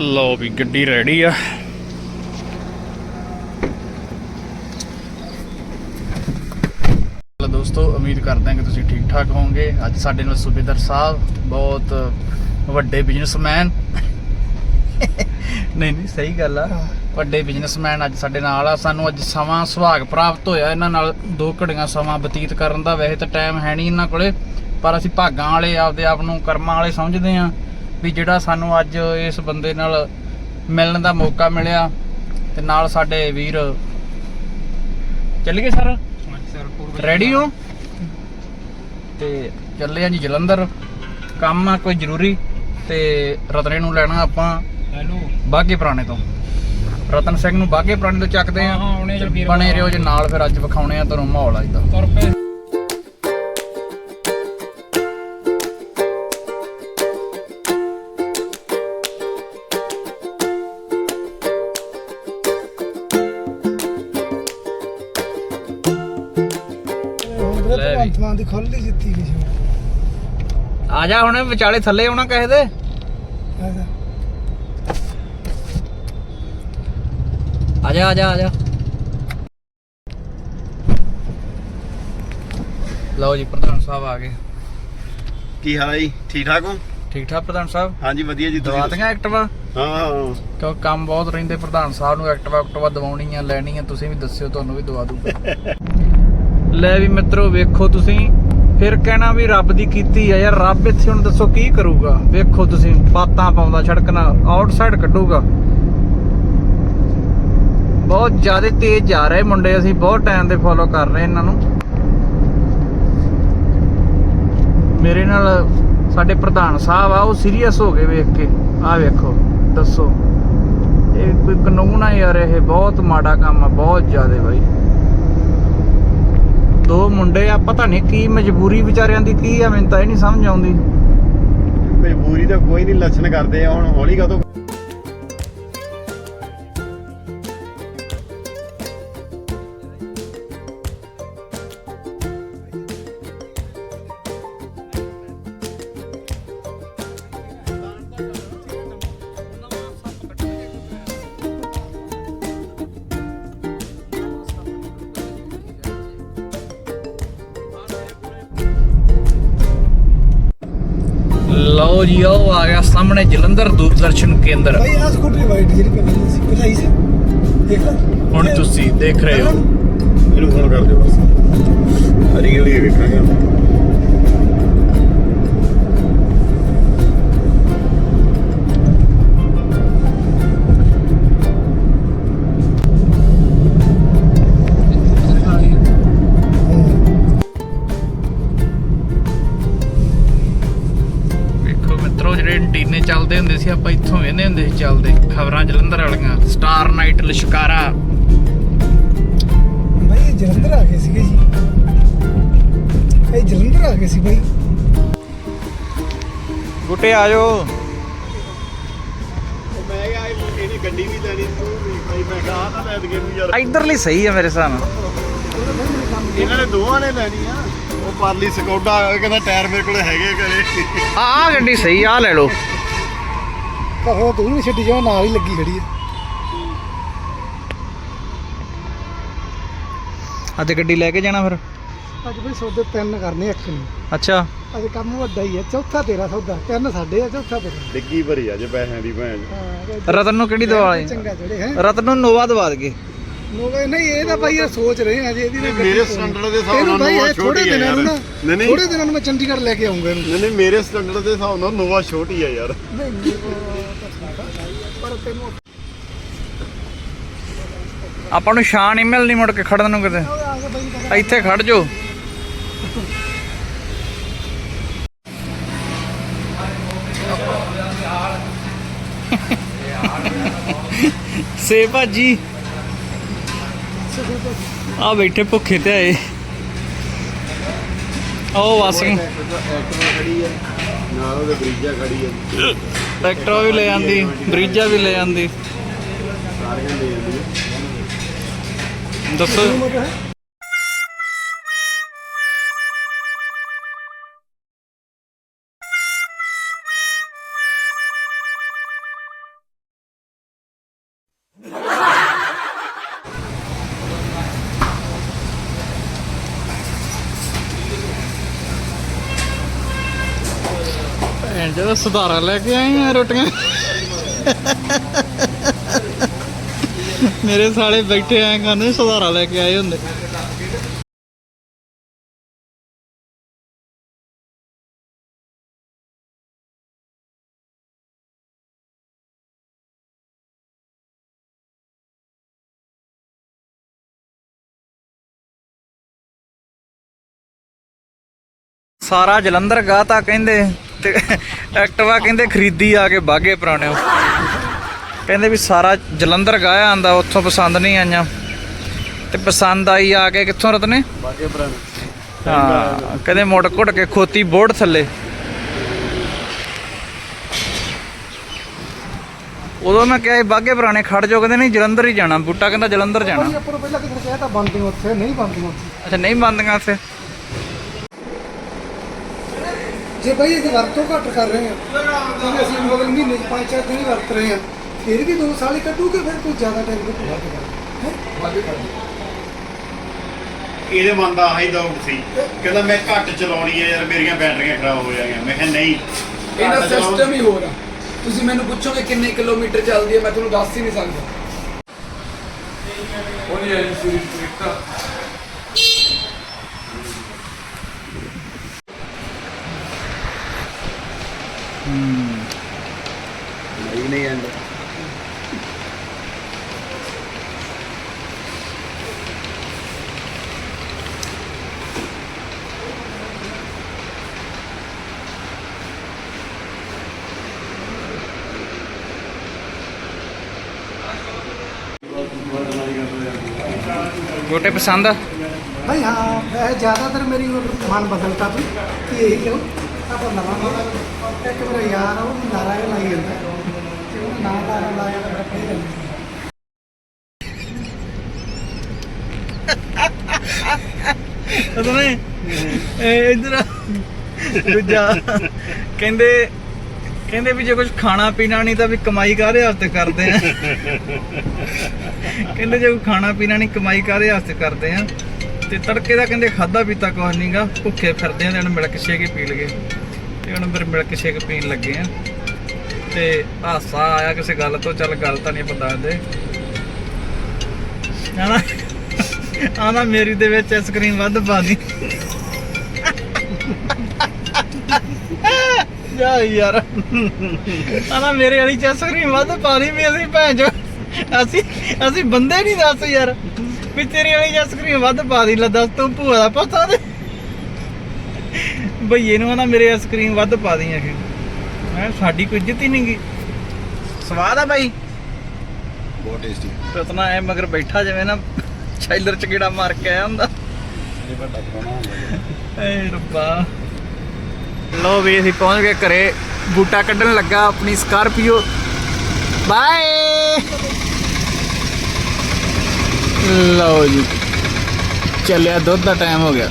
ਲਓ ਵੀ ਗੱਡੀ ਰੈਡੀ ਆ। ਹੈਲੋ ਦੋਸਤੋ, ਉਮੀਦ ਕਰਦੇ ਹਾਂ ਕਿ ਤੁਸੀਂ ਠੀਕ ਠਾਕ ਹੋਵੋਗੇ। ਅੱਜ ਸਾਡੇ ਨਾਲ ਸੂਬੇਦਾਰ ਸਾਹਿਬ, ਬਹੁਤ ਵੱਡੇ ਬਿਜ਼ਨਸਮੈਨ ਨਹੀਂ ਨਹੀਂ, ਸਹੀ ਗੱਲ ਆ। ਵੱਡੇ ਬਿਜ਼ਨਸਮੈਨ ਅੱਜ ਸਾਡੇ ਨਾਲ ਆ। ਸਾਨੂੰ ਅੱਜ ਸਮਾਂ ਸੁਹਾਗ ਪ੍ਰਾਪਤ ਹੋਇਆ। ਇਹਨਾਂ ਨਾਲ ਦੋ ਘੜੀਆਂ ਸਮਾਂ ਬਤੀਤ ਕਰਨ ਦਾ। ਵੈਸੇ ਤਾਂ ਟਾਈਮ ਹੈ ਨਹੀਂ ਇਹਨਾਂ ਕੋਲੇ, ਪਰ ਅਸੀਂ ਭਾਗਾਂ ਵਾਲੇ, ਆਪਦੇ ਆਪ ਨੂੰ ਕਰਮਾਂ ਵਾਲੇ ਸਮਝਦੇ ਆ ਵੀ ਜਿਹੜਾ ਸਾਨੂੰ ਅੱਜ ਇਸ ਬੰਦੇ ਨਾਲ ਮਿਲਣ ਦਾ ਮੌਕਾ ਮਿਲਿਆ ਤੇ ਨਾਲ ਸਾਡੇ ਵੀਰ ਚੱਲ ਗਏ ਸਰ? ਰੈਡੀ ਹੋ? ਤੇ ਚੱਲੇ ਆ ਜੀ ਜਲੰਧਰ। ਕੰਮ ਆ ਕੋਈ ਜ਼ਰੂਰੀ? ਤੇ ਰਤਨੇ ਨੂੰ ਲੈਣਾ ਆਪਾਂ ਹੈਲੋ। ਬਾਗੇ ਪੁਰਾਣੇ ਤੋਂ। ਰਤਨ ਸਿੰਘ ਨੂੰ ਬਾਗੇ ਪੁਰਾਣੇ ਤੋਂ ਚੱਕਦੇ ਆ। ਬਣੇ ਰਿਓ ਜੇ ਨਾਲ ਫਿਰ ਅੱਜ ਵਿਖਾਉਣੇ ਆ ਤੁਹਾਨੂੰ ਮਾਹੌਲ ਅੱਜ ਦਾ। ਲੈ ਵੀ। ਭਗਵੰਤ ਮਾਨ ਦੀ ਜਿੱਤੀ ਆ ਜਾ ਹੁਣ ਵਿਚਾਲੇ ਥੱਲੇ ਆਉਣਾ ਕਹੇ ਦੇ। ਐਸਾ। ਆ ਜਾ ਆ ਜਾ ਆ ਜਾ। ਲਓ ਜੀ ਪ੍ਰਧਾਨ ਸਾਹਿਬ ਆ ਗਏ। ਕੀ ਹਾਲ ਹੈ ਜੀ? ਠੀਕ ਠਾਕ ਹੋ? ਠੀਕ ਠਾਕ ਪ੍ਰਧਾਨ ਸਾਹਿਬ? ਹਾਂਜੀ ਵਧੀਆ ਜੀ ਦਵਾਤੀਆਂ ਐਕਟਿਵਾ? ਹਾਂ ਹਾਂ ਕਿਉਂ ਕੰਮ ਬਹੁਤ ਰਹਿੰਦੇ ਪ੍ਰਧਾਨ ਸਾਹਿਬ ਨੂੰ ਐਕਟਿਵਾ ਐਕਟਿਵਾ ਦਵਾਉਣੀ ਆ ਲੈਣੀ ਆ ਤੁਸੀਂ ਵੀ ਦੱਸਿਓ ਤੁਹਾਨੂੰ ਵੀ ਦਵਾ ਦੂਗਾ। ਲੈ ਵੀ ਮਿੱਤਰੋ ਵੇਖੋ ਤੁਸੀਂ, ਫਿਰ ਕਹਿਣਾ ਵੀ ਰੱਬ ਦੀ ਕੀਤੀ ਆ ਯਾਰ, ਰੱਬ ਇੱਥੇ ਹੁਣ ਦੱਸੋ ਕੀ ਕਰੂਗਾ? ਵੇਖੋ ਤੁਸੀਂ ਪਾਤਾਂ ਪਾਉਂਦਾ ਛੜਕਣਾ ਆਊਟਸਾਈਡ ਕੱਢੂਗਾ। ਬਹੁਤ ਜ਼ਿਆਦਾ ਤੇਜ਼ ਜਾ ਰਹੇ ਮੁੰਡੇ ਅਸੀਂ, ਬਹੁਤ ਟਾਈਮ ਦੇ ਫੋਲੋ ਕਰ ਰਹੇ ਇਹਨਾਂ ਨੂੰ। ਮੇਰੇ ਨਾਲ ਸਾਡੇ ਪ੍ਰਧਾਨ ਸਾਹਿਬ ਆ, ਉਹ ਸੀਰੀਅਸ ਹੋ ਗਏ ਵੇਖ ਕੇ। ਆ ਵੇਖੋ, ਦੱਸੋ। ਇਹ ਕੋਈ ਕਾਨੂੰਨ ਆ ਯਾਰ, ਇਹ ਬਹੁਤ ਮਾੜਾ ਕੰਮ ਆ, ਬਹੁਤ ਜ਼ਿਆਦਾ ਬਾਈ। ਦੋ ਮੁੰਡੇ ਆ, ਪਤਾ ਨਹੀਂ ਕੀ ਮਜਬੂਰੀ ਵਿਚਾਰਿਆਂ ਦੀ, ਕੀ ਆ ਮੈਨੂੰ ਤਾਂ ਇਹ ਨਹੀਂ ਸਮਝ ਆਉਂਦੀ। ਮਜਬੂਰੀ ਤਾਂ ਕੋਈ ਨਹੀਂ, ਲੱਛਣ ਕਰਦੇ ਹੁਣ, ਹੌਲੀ ਕਦੋਂ ਲਓ ਜੀ ਉਹ ਆ ਗਿਆ ਸਾਹਮਣੇ ਜਲੰਧਰ ਦੂਰਦਰਸ਼ਨ ਕੇਂਦਰ। ਬਾਈ ਆ ਸਕੂਟਰੀ ਵਾਈਟ ਜਿਹੜੀ ਪਹਿਲਾਂ ਸੀ ਪਛਾਈ ਸੀ। ਦੇਖ ਲੈ। ਹੁਣ ਤੁਸੀਂ ਦੇਖ ਰਹੇ ਹੋ। ਇਹਨੂੰ ਫੋਨ ਕਰ ਦਿਓ ਬਸ। ਰੀਅਲ ਹੀ ਵੇਖਾਂਗੇ ਵੇਖੋ ਸੀ ਆਪਾਂ ਇੱਥੋਂ ਵੇਖਦੇ ਹੁੰਦੇ ਸੀ ਚੱਲਦੇ ਖਬਰਾਂ ਜਲੰਧਰ ਵਾਲੀਆਂ ਸਟਾਰ ਨਾਈਟ ਲਿਸ਼ਕਾਰਾ। ਬਾਈ ਇਹ ਜਲੰਧਰ ਆ ਗਏ ਸੀਗੇ ਜੀ। ਇਹ ਜਲੰਧਰ ਆ ਗਏ ਸੀ ਬਾਈ। ਗੁੱਟੇ ਆ ਜਾਓ। ਮੈਂ ਕਿਹਾ ਇਹਦੀ ਗੱਡੀ ਵੀ ਲੈਣੀ ਤੂੰ ਵੀ ਭਾਈ ਮੈਂ ਕਿਹਾ ਤਾਂ ਲੈ ਦਗੇ ਨੂੰ ਯਾਰ। ਇਧਰਲੀ ਸਹੀ ਆ ਮੇਰੇ ਹਿਸਾਬ ਨਾਲ। ਇਹਨਾਂ ਨੇ ਦੋਵਾਂ ਨੇ ਲੈਣੀ ਆ। ਉਹ ਪਰਲੀ ਸਕੋਡਾ ਕਹਿੰਦਾ ਟਾਇਰ ਮੇਰੇ ਕੋਲ ਹੈਗੇ ਘਰੇ। ਆ ਗੱਡੀ ਸਹੀ ਆ ਲੈ ਲਓ। ਕਹੋ ਤੂੰ ਵੀ ਛੱਡੀ ਜਾਓ ਨਾਲ ਹੀ ਲੱਗੀ ਖੜੀ ਹੈ ਅੱਜ ਗੱਡੀ ਲੈ ਕੇ ਜਾਣਾ ਫਿਰ? ਅੱਜ ਬਈ ਸੌਦੇ ਤਿੰਨ ਕਰਨੇ ਇੱਕ ਨਹੀਂ ਅੱਛਾ। ਅੱਜ ਕੰਮ ਵੱਡਾ ਹੀ ਹੈ ਚੌਥਾ ਤੇਰਾ ਸੌਦਾ ਤਿੰਨ ਸਾਡੇ ਆ ਚੌਥਾ ਤੇਰਾ। ਡਿੱਗੀ ਭਰੀ ਆ ਜੇ ਪੈਸਿਆਂ ਦੀ ਭੈਣ। ਹਾਂ ਰਤਨ ਨੂੰ ਕਿਹੜੀ ਦਵਾ ਲਈ? ਚੰਗਾ ਜਿਹੜੇ ਹੈ। ਰਤਨ ਨੂੰ ਨੋਵਾ ਦਵਾ ਦਗੇ ਨਹੀਂ ਇਹ ਤਾਂ ਭਾਈ ਇਹ ਸੋਚ ਰਹੇ ਆ ਜੀ ਇਹਦੀ ਤਾਂ ਗੱਡੀ ਮੇਰੇ ਪਾਉਣੀ। ਸਟੈਂਡਰਡ ਦੇ ਹਿਸਾਬ ਇਹਨੂੰ ਨਾਲ ਭਾਈ ਨੋਵਾ ਇਹ ਥੋੜੇ ਛੋਟੀ ਆ ਦਿਨਾਂ ਯਾਰ। ਨੂੰ ਨਾ ਨਹੀਂ ਨਹੀਂ। ਥੋੜੇ ਦਿਨਾਂ ਨੂੰ ਮੈਂ ਚੰਡੀਗੜ੍ਹ ਲੈ ਕੇ ਆਉਂਗਾ ਇਹਨੂੰ। ਨਹੀਂ ਨਹੀਂ ਮੇਰੇ ਸਟੈਂਡਰਡ ਦੇ ਹਿਸਾਬ ਨਾਲ ਨੋਵਾ ਛੋਟੀ ਆ ਯਾਰ। ਨਹੀਂ ਨਹੀਂ, ਉਹ ਤਾਂ ਠੀਕ ਆ। ਪਰ ਤੈਨੂੰ ਆਪਾਂ ਨੂੰ ਸ਼ਾਨ ਹੀ ਮਿਲਣੀ ਮੁੜ ਕੇ ਖੜਨ ਨੂੰ ਕਿਤੇ। ਇੱਥੇ ਖੜ ਜੋ ਸੇ ਭਾਜੀ। ਆ ਬੈਠੇ ਭੁੱਖੇ ਤੇ ਆਏ। ਉਹ ਵਸ ਗਏ ਐਕਟਿਵਾ ਖੜੀ ਆ ਨਾਲ ਉਹਦੇ ਬਰੀਜਾ ਖੜੀ ਆ। ਟਰੈਕਟਰ ਵੀ ਲੈ ਆਂਦੀ ਬਰੀਜਾ ਵੀ ਲੈ ਆਂਦੀ। ਸਾਰੀਆਂ ਲੈ ਜਾਂਦੀਆਂ ਦੱਸੋ। ਜਦੋਂ ਸੁਧਾਰਾ ਲੈ ਕੇ ਆਏ ਆ ਰੋਟੀਆਂ। ਮੇਰੇ ਸਾਲੇ ਬੈਠੇ ਆਏ ਕਹਿੰਦੇ ਸੁਧਾਰਾ ਲੈ ਕੇ ਆਏ ਹੁੰਦੇ। ਸਾਰਾ ਜਲੰਧਰ ਗਾਤਾ ਕਹਿੰਦੇ। ਤੇ ਐਕਟਿਵਾ ਕਹਿੰਦੇ ਖਰੀਦੀ ਆ ਕੇ ਬਾਗੇ ਪੁਰਾਣਿਓ। ਕਹਿੰਦੇ ਵੀ ਸਾਰਾ ਜਲੰਧਰ ਗਾਇਆ ਆਂਦਾ ਉੱਥੋਂ ਪਸੰਦ ਨਹੀਂ ਆਈਆਂ। ਤੇ ਪਸੰਦ ਆਈ ਆ ਕੇ ਕਿੱਥੋਂ ਰਤਨੇ? ਬਾਗੇ ਭਰਾ ਹਾਂ ਕਹਿੰਦੇ ਮੁੜ ਘੁੱਟ ਕੇ ਖੋਤੀ ਬੋਰਡ ਥੱਲੇ। ਉਦੋਂ ਮੈਂ ਕਿਹਾ ਸੀ ਬਾਗੇ ਪੁਰਾਣੇ ਖੜ ਜਾਓ ਕਹਿੰਦੇ ਨਹੀਂ ਜਲੰਧਰ ਹੀ ਜਾਣਾ ਬੂਟਾ ਕਹਿੰਦਾ ਜਲੰਧਰ ਜਾਣਾ। ਭਾਈ ਆਪਾਂ ਨੂੰ ਪਹਿਲਾਂ ਕਿਤੇ ਕਿਹਾ ਤਾਂ ਬੰਦੀਆਂ ਉੱਥੇ ਨਹੀਂ ਬੰਦੀਆਂ ਉੱਥੇ। ਅੱਛਾ ਨਹੀਂ ਬੰਦੀਆਂ ਉੱਥੇ? ਜੇ ਭਾਈ ਅਸੀਂ ਵਰਤੋਂ ਘੱਟ ਕਰ ਰਹੇ ਹਾਂ ਜਿਵੇਂ ਅਸੀਂ ਮਗਰ ਮਹੀਨੇ 'ਚ ਪੰਜ ਚਾਰ ਦਿਨ ਹੀ ਵਰਤ ਰਹੇ ਹਾਂ ਫਿਰ ਵੀ 2 ਸਾਲ ਹੀ ਕੱਢੂਗੇ ਫਿਰ ਕੋਈ ਜ਼ਿਆਦਾ ਟਾਈਮ ਨਹੀਂ ਪੂਰਾ ਇਹਦੇ ਮਨ ਦਾ ਆਹੀ ਡਾਊਟ ਸੀ। ਕਹਿੰਦਾ ਮੈਂ ਘੱਟ ਚਲਾਉਣੀ ਹੈ ਯਾਰ ਮੇਰੀਆਂ ਬੈਟਰੀਆਂ ਖਰਾਬ ਹੋ ਜਾਣਗੀਆਂ ਮੈਂ ਕਿਹਾ ਨਹੀਂ। ਇਹਦਾ ਸਿਸਟਮ ਹੀ ਹੋਰ ਆ। ਤੁਸੀਂ ਮੈਨੂੰ ਪੁੱਛੋਗੇ ਕਿੰਨੇ ਕਿਲੋਮੀਟਰ ਚੱਲਦੀ ਹੈ ਮੈਂ ਤੁਹਾਨੂੰ ਦੱਸ ਹੀ ਨਹੀਂ ਸਕਦਾ। ਉਹਨੇ ਇਹ ਸੀਰੀਜ਼ ਤਰੀਕਾ ਗੋਟੇ ਪਸੰਦ ਆ? ਭਾਈ ਹਾਂ ਵੈਸੇ ਜ਼ਿਆਦਾਤਰ ਮੇਰੀ ਮਨ ਬਦਲਤਾ ਤੂੰ ਕਿ ਇਹ ਕਿਉਂ ਆਪਾਂ ਨਵਾਂ ਨਵਾਂ ਇੱਕ ਮੇਰਾ ਯਾਰ ਆ ਉਹ ਵੀ ਨਾਰਾ ਜਿਹਾ ਲਾਈ ਜਾਂਦਾ ਤੇ ਉਹ ਨਾਂ ਦਾ ਲਾਇਆ ਤਾਂ ਬੜਾ ਫੇਰ ਜਾਂਦਾ ਉਹਨੇ ਇਹ ਇਧਰ ਦੂਜਾ। ਕਹਿੰਦੇ ਕਹਿੰਦੇ ਵੀ ਜੇ ਕੁਝ ਖਾਣਾ ਪੀਣਾ ਨਹੀਂ ਤਾਂ ਵੀ ਕਮਾਈ ਕਾਹਦੇ ਵਾਸਤੇ ਕਰਦੇ ਆ? ਕਹਿੰਦੇ ਜੇ ਕੋਈ ਖਾਣਾ ਪੀਣਾ ਨਹੀਂ, ਕਮਾਈ ਕਾਹਦੇ ਵਾਸਤੇ ਕਰਦੇ ਆ? ਤੇ ਤੜਕੇ ਦਾ ਕਹਿੰਦੇ ਖਾਦਾ ਪੀਤਾ ਕੁਛ ਨਹੀਂਗਾ ਭੁੱਖੇ ਫਿਰਦੇ ਆ ਤੇ ਹੁਣ ਮਿਲਕ ਸ਼ੇਕ ਹੀ ਪੀ ਲਗੇ ਤੇ ਹੁਣ ਫਿਰ ਮਿਲਕ ਸ਼ੇਕ ਪੀਣ ਲੱਗੇ ਆ। ਤੇ ਹਾਸਾ ਆਇਆ ਕਿਸੇ ਗੱਲ ਤੋਂ, ਚੱਲ ਗੱਲ ਤਾਂ ਨਹੀਂ ਪਤਾ ਦੇ ਹਨਾ? ਆਨਾ ਮੇਰੀ ਦੇ ਵਿੱਚ ਆਈਸਕ੍ਰੀਮ ਵੱਧ ਪਾ ਦੀ। ਜਾ ਯਾਰ? ਆਨਾ ਮੇਰੇ ਵਾਲੀ ਚ ਆਈਸਕ੍ਰੀਮ ਵੱਧ ਪਾ ਦੀ ਵੀ ਅਸੀਂ ਭੈਣ ਜੋ ਅਸੀਂ ਅਸੀਂ ਬੰਦੇ ਨਹੀਂ ਦੱਸ ਯਾਰ। ਵੀ ਤੇਰੀ ਵਾਲੀ ਚ ਆਈਸਕ੍ਰੀਮ ਵੱਧ ਪਾ ਦੀ ਲੈ ਦੱਸ ਤੂੰ ਭੂਆ ਦਾ ਪਤਾ ਦੇ ਭਈਏ ਨੂੰ ਆਨਾ ਮੇਰੇ ਆਈਸਕ੍ਰੀਮ ਵੱਧ ਪਾ ਦੀ ਆਖੇ ਮੈਂ ਸਾਡੀ ਕੋਈ ਇੱਜ਼ਤ ਹੀ ਨਹੀਂ ਗਈ ਸਵਾਦ ਆ ਬਾਈ। ਬਹੁਤ ਟੇਸਟੀ ਰਤਨਾ ਐ ਮਗਰ ਬੈਠਾ ਜਿਵੇਂ ਨਾ ਛਾਈਲਰ ਚ ਕੀੜਾ ਮਾਰ ਕੇ ਆਇਆ ਹੁੰਦਾ। ਇਹ ਵੱਡਾ ਪੁਰਾਣਾ ਹੁੰਦਾ। ਏ ਰੱਬਾ। ਲੋ ਵੀ ਅਸੀਂ ਪਹੁੰਚ ਗਏ ਘਰੇ। ਬੂਟਾ ਕੱਢਣ ਲੱਗਾ ਆਪਣੀ ਸਕਾਰਪੀਓ। ਬਾਏ। ਲਓ ਜੀ। ਚੱਲਿਆ ਦੁੱਧ ਦਾ ਟਾਈਮ ਹੋ ਗਿਆ।